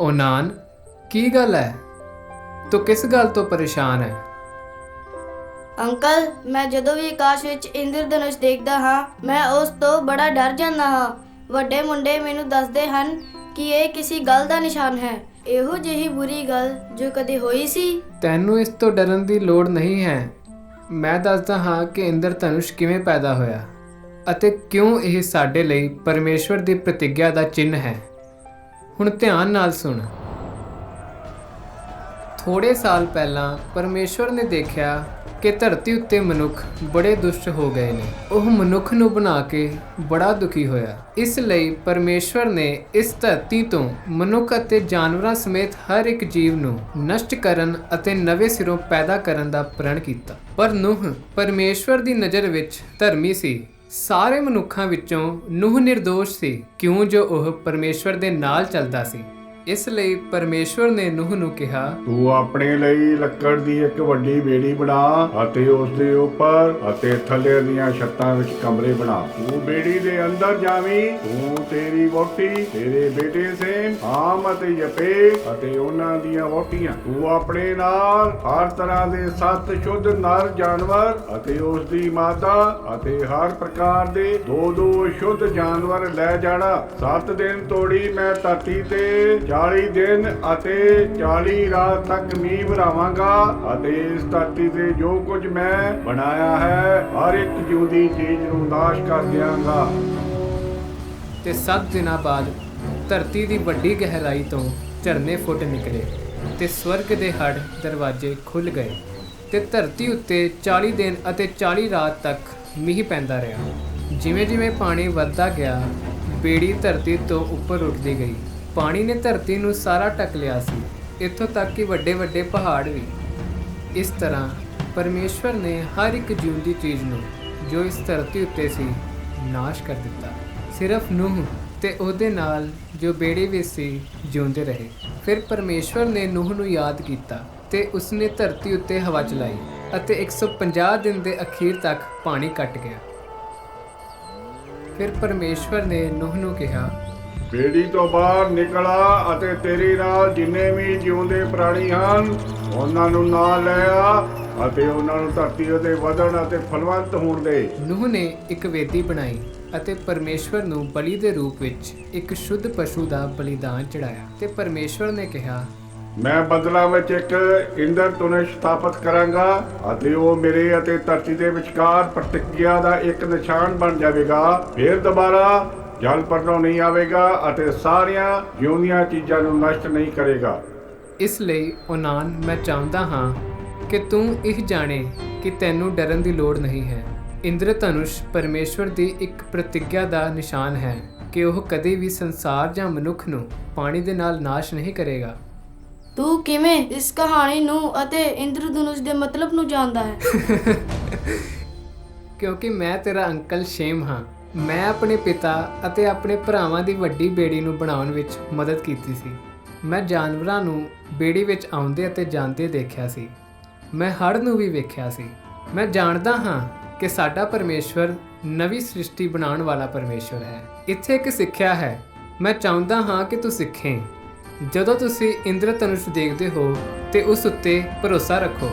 ਓਨਾਨ ਕੀ ਗੱਲ ਹੈ ਤੂੰ ਕਿਸ ਗੱਲ ਤੋਂ ਪਰੇਸ਼ਾਨ ਹੈ ਅੰਕਲ ਮੈਂ ਜਦੋਂ ਵੀ ਆਕਾਸ਼ ਵਿੱਚ ਇੰਦਰਧਨੁਸ਼ ਦੇਖਦਾ ਹਾਂ ਮੈਂ ਉਸ ਤੋਂ ਬੜਾ ਡਰ ਜਾਂਦਾ ਹਾਂ। ਵੱਡੇ ਮੁੰਡੇ ਮੈਨੂੰ ਦੱਸਦੇ ਹਨ ਕਿ ਇਹ ਕਿਸੇ ਗੱਲ ਦਾ ਨਿਸ਼ਾਨ ਹੈ। ਇਹੋ ਜਿਹੀ ਬੁਰੀ ਗੱਲ ਜੋ ਕਦੇ ਹੋਈ ਸੀ? ਤੈਨੂੰ ਇਸ ਤੋਂ ਡਰਨ ਦੀ ਲੋੜ ਨਹੀਂ ਹੈ। ਮੈਂ ਦੱਸਦਾ ਹਾਂ ਕਿ ਇੰਦਰ ਧਨੁਸ਼ ਕਿਵੇਂ ਪੈਦਾ ਹੋਇਆ ਅਤੇ ਕਿਉਂ ਇਹ ਸਾਡੇ ਲਈ ਪਰਮੇਸ਼ਵਰ ਦੀ ਪ੍ਰਤਿੱਗਿਆ ਦਾ ਚਿੰਨ੍ਹ ਹੈ। ਹੁਣ ਧਿਆਨ ਨਾਲ ਸੁਣ। ਥੋੜੇ ਸਾਲ ਪਹਿਲਾਂ ਪਰਮੇਸ਼ਵਰ ਨੇ ਦੇਖਿਆ ਕਿ ਧਰਤੀ ਉੱਤੇ ਮਨੁੱਖ ਬੜੇ ਦੁਸ਼ਟ ਹੋ ਗਏ ਨੇ। ਉਹ ਮਨੁੱਖ ਨੂੰ ਬਣਾ ਕੇ ਬੜਾ ਦੁਖੀ ਹੋਇਆ। ਇਸ ਲਈ ਪਰਮੇਸ਼ਵਰ ਨੇ ਇਸ ਧਰਤੀ ਤੋਂ ਮਨੁੱਖ ਅਤੇ ਜਾਨਵਰਾਂ ਸਮੇਤ ਹਰ ਇੱਕ ਜੀਵ ਨੂੰ ਨਸ਼ਟ ਕਰਨ ਅਤੇ ਨਵੇਂ ਸਿਰੋਂ ਪੈਦਾ ਕਰਨ ਦਾ ਪ੍ਰਣ ਕੀਤਾ। ਪਰ ਨੂਹ ਪਰਮੇਸ਼ਵਰ ਦੀ ਨਜ਼ਰ ਵਿੱਚ ਧਰਮੀ ਸੀ। ਸਾਰੇ ਮਨੁੱਖਾਂ ਵਿੱਚੋਂ ਨੂਹ નિર્ਦੋਸ਼ ਸੀ ਕਿਉਂ ਜੋ ਉਹ ਪਰਮੇਸ਼ਵਰ ਦੇ ਨਾਲ ਚੱਲਦਾ ਸੀ? ਇਸ ਲਈ ਪਰਮੇਸ਼ਵਰ ਨੇ ਨੂਹ ਨੂੰ ਕਿਹਾ, ਤੂੰ ਆਪਣੇ ਲਈ ਲੱਕੜ ਦੀ ਇੱਕ ਵੱਡੀ ਬੇੜੀ ਬਣਾ ਅਤੇ ਉਸ ਦੇ ਉੱਪਰ ਅਤੇ ਥੱਲੇ ਦੀਆਂ ਛੱਤਾਂ ਵਿੱਚ ਕਮਰੇ ਬਣਾ। ਤੂੰ ਬੇੜੀ ਦੇ ਅੰਦਰ ਜਾਵੀਂ, ਤੂੰ ਤੇਰੀ ਵੋਟੀ ਤੇਰੇ ਬੇਟੇ ਸੇਮ, ਆਮ ਅਤੇ ਯਪੇ ਅਤੇ ਉਹਨਾਂ ਦੀਆਂ ਵੋਟੀਆਂ ਤੂੰ ਆਪਣੇ ਨਾਲ ਹਰ ਤਰ੍ਹਾਂ ਦੇ ਸੱਤ ਸ਼ੁੱਧ ਨਰ ਜਾਨਵਰ ਅਤੇ ਉਸ ਦੀ ਮਾਤਾ ਅਤੇ ਹਰ ਪ੍ਰਕਾਰ ਦੇ ਦੋ ਦੋ ਸ਼ੁੱਧ ਜਾਨਵਰ ਲੈ ਜਾਣਾ। ਸੱਤ ਦਿਨ ਤੋੜੀ ਮੈਂ ਧਰਤੀ ਤੇ 40 ਦਿਨ ਅਤੇ 40 ਰਾਤ ਤੱਕ ਮੀਂਹ ਵਰਾਵਾਂਗਾ ਅਤੇ ਇਸ ਧਰਤੀ ਤੇ ਜੋ ਕੁਝ ਮੈਂ ਬਣਾਇਆ ਹੈ, ਹਰ ਇੱਕ ਜਿਉਂਦੀ ਚੀਜ਼ ਨੂੰ ਨਾਸ਼ ਕਰ ਦਿਆਂਗਾ। ਤੇ 7 ਦਿਨਾਂ ਬਾਅਦ ਧਰਤੀ ਦੀ ਵੱਡੀ ਗਹਿਰਾਈ ਤੋਂ ਝਰਨੇ ਫੁੱਟ ਨਿਕਲੇ ਤੇ ਸਵਰਗ ਦੇ ਹੜ ਦਰਵਾਜ਼ੇ ਖੁੱਲ ਗਏ ਤੇ ਧਰਤੀ ਉੱਤੇ 40 ਦਿਨ ਅਤੇ 40 ਰਾਤ ਤੱਕ ਮੀਂਹ ਪੈਂਦਾ ਰਿਹਾ। ਜਿਵੇਂ ਜਿਵੇਂ ਪਾਣੀ ਵੱਧਦਾ ਗਿਆ, ਬੇੜੀ ਧਰਤੀ ਤੋਂ ਉੱਪਰ ਉੱਠਦੀ ਗਈ। ਪਾਣੀ ਨੇ ਧਰਤੀ ਨੂੰ ਸਾਰਾ ਢੱਕ ਲਿਆ ਸੀ। ਇੱਥੋਂ ਤੱਕ ਕਿ ਵੱਡੇ ਵੱਡੇ ਪਹਾੜ ਵੀ। ਇਸ ਤਰ੍ਹਾਂ ਪਰਮੇਸ਼ਵਰ ਨੇ ਹਰ ਇੱਕ ਜਿਉਂਦੀ ਚੀਜ਼ ਨੂੰ, ਜੋ ਇਸ ਧਰਤੀ ਉੱਤੇ ਸੀ, ਨਾਸ਼ ਕਰ ਦਿੱਤਾ। ਸਿਰਫ ਨੂਹ ਤੇ ਉਹਦੇ ਨਾਲ ਜੋ ਬੇੜੇ ਵਿੱਚ ਸੀ, ਜਿਉਂਦੇ ਰਹੇ। ਫਿਰ ਪਰਮੇਸ਼ਵਰ ਨੇ ਨੂਹ ਨੂੰ ਯਾਦ ਕੀਤਾ ਤੇ ਉਸਨੇ ਧਰਤੀ ਉੱਤੇ ਹਵਾ ਚਲਾਈ ਅਤੇ 150 ਦਿਨ ਦੇ ਅਖੀਰ ਤੱਕ ਪਾਣੀ ਕੱਟ ਗਿਆ। ਫਿਰ ਪਰਮੇਸ਼ਵਰ ਨੇ ਨੂਹ ਨੂੰ ਕਿਹਾ ਬੇੜੀ ਤੋਂ ਬਾਹਰ ਨਿਕਲ ਅਤੇ ਤੇਰੇ ਨਾਲ ਜਿੰਨੇ ਵੀ ਜਿਉਂਦੇ ਪ੍ਰਾਣੀ ਹਨ ਉਹਨਾਂ ਨੂੰ ਨਾਲ ਲੈ ਆ ਅਤੇ ਉਹਨਾਂ ਨੂੰ ਧਰਤੀ ਉਤੇ ਵਧਣ ਅਤੇ ਫਲਵੰਤ ਹੋਣ ਦੇ। ਨੂਹ ਨੇ ਇੱਕ ਵੇਦੀ ਬਣਾਈ ਅਤੇ ਪਰਮੇਸ਼ਵਰ ਨੂੰ ਬਲੀ ਦੇ ਰੂਪ ਵਿੱਚ ਇੱਕ ਸ਼ੁੱਧ ਪਸ਼ੂ ਦਾ ਬਲੀਦਾਨ ਚੜਾਇਆ ਤੇ ਪਰਮੇਸ਼ਵਰ ਨੇ ਕਿਹਾ ਮੈਂ ਬਦਲਾ ਵਿੱਚ ਇੱਕ ਇੰਦਰ ਤੁਨਸ਼ ਸਥਾਪਿਤ ਕਰਾਂਗਾ ਅਤੇ ਉਹ ਮੇਰੇ ਅਤੇ ਧਰਤੀ ਦੇ ਵਿਚਕਾਰ ਪ੍ਰਤੀਗਿਆ ਦਾ ਇੱਕ ਨਿਸ਼ਾਨ ਬਣ ਜਾਵੇਗਾ। ਫਿਰ ਦੁਬਾਰਾ ਜਲ ਪਰਨੋਂ ਨਹੀਂ ਆਵੇਗਾ ਅਤੇ ਸਾਰੀਆਂ ਜਿਉਂਦੀਆਂ ਚੀਜ਼ਾਂ ਨੂੰ ਨਸ਼ਟ ਨਹੀਂ ਕਰੇਗਾ। ਇਸ ਲਈ ਓਨਾਨ ਮੈਂ ਚਾਹੁੰਦਾ ਹਾਂ ਕਿ ਤੂੰ ਇਹ ਜਾਣੇ ਕਿ ਤੈਨੂੰ ਡਰਨ ਦੀ ਲੋੜ ਨਹੀਂ ਹੈ। ਇੰਦਰ ਧਨੁਸ਼ ਪਰਮੇਸ਼ਵਰ ਦੀ ਇੱਕ ਪ੍ਰਤਿਗਿਆ ਦਾ ਨਿਸ਼ਾਨ ਹੈ ਕਿ ਉਹ ਕਦੇ ਵੀ ਸੰਸਾਰ ਜਾਂ ਮਨੁੱਖ ਨੂੰ ਪਾਣੀ ਦੇ ਨਾਲ ਨਾਸ਼ ਨਹੀਂ ਕਰੇਗਾ। ਤੂੰ ਕਿਵੇਂ ਇਸ ਕਹਾਣੀ ਨੂੰ ਅਤੇ ਇੰਦਰਧਨੁਸ਼ ਦੇ ਮਤਲਬ ਨੂੰ ਜਾਣਦਾ ਹੈ? ਕਿਉਂਕਿ ਮੈਂ ਤੇਰਾ ਅੰਕਲ ਸ਼ੇਮ ਹਾਂ। ਮੈਂ ਆਪਣੇ ਪਿਤਾ ਅਤੇ ਆਪਣੇ ਭਰਾਵਾਂ ਦੀ ਵੱਡੀ ਬੇੜੀ ਨੂੰ ਬਣਾਉਣ ਵਿੱਚ ਮਦਦ ਕੀਤੀ ਸੀ। ਮੈਂ ਜਾਨਵਰਾਂ ਨੂੰ ਬੇੜੀ ਵਿੱਚ ਆਉਂਦੇ ਅਤੇ ਜਾਂਦੇ ਦੇਖਿਆ ਸੀ। ਮੈਂ ਹੜ੍ਹ ਨੂੰ ਵੀ ਵੇਖਿਆ ਸੀ। ਮੈਂ ਜਾਣਦਾ ਹਾਂ ਕਿ ਸਾਡਾ ਪਰਮੇਸ਼ਵਰ ਨਵੀਂ ਸ੍ਰਿਸ਼ਟੀ ਬਣਾਉਣ ਵਾਲਾ ਪਰਮੇਸ਼ਵਰ ਹੈ। ਇੱਥੇ ਇੱਕ ਸਿੱਖਿਆ ਹੈ। ਮੈਂ ਚਾਹੁੰਦਾ ਹਾਂ ਕਿ ਤੂੰ ਸਿੱਖੇ। ਜਦੋਂ ਤੁਸੀਂ ਇੰਦਰ ਧਨੁਸ਼ ਦੇਖਦੇ ਹੋ ਤੇ ਉਸ ਉੱਤੇ ਭਰੋਸਾ ਰੱਖੋ।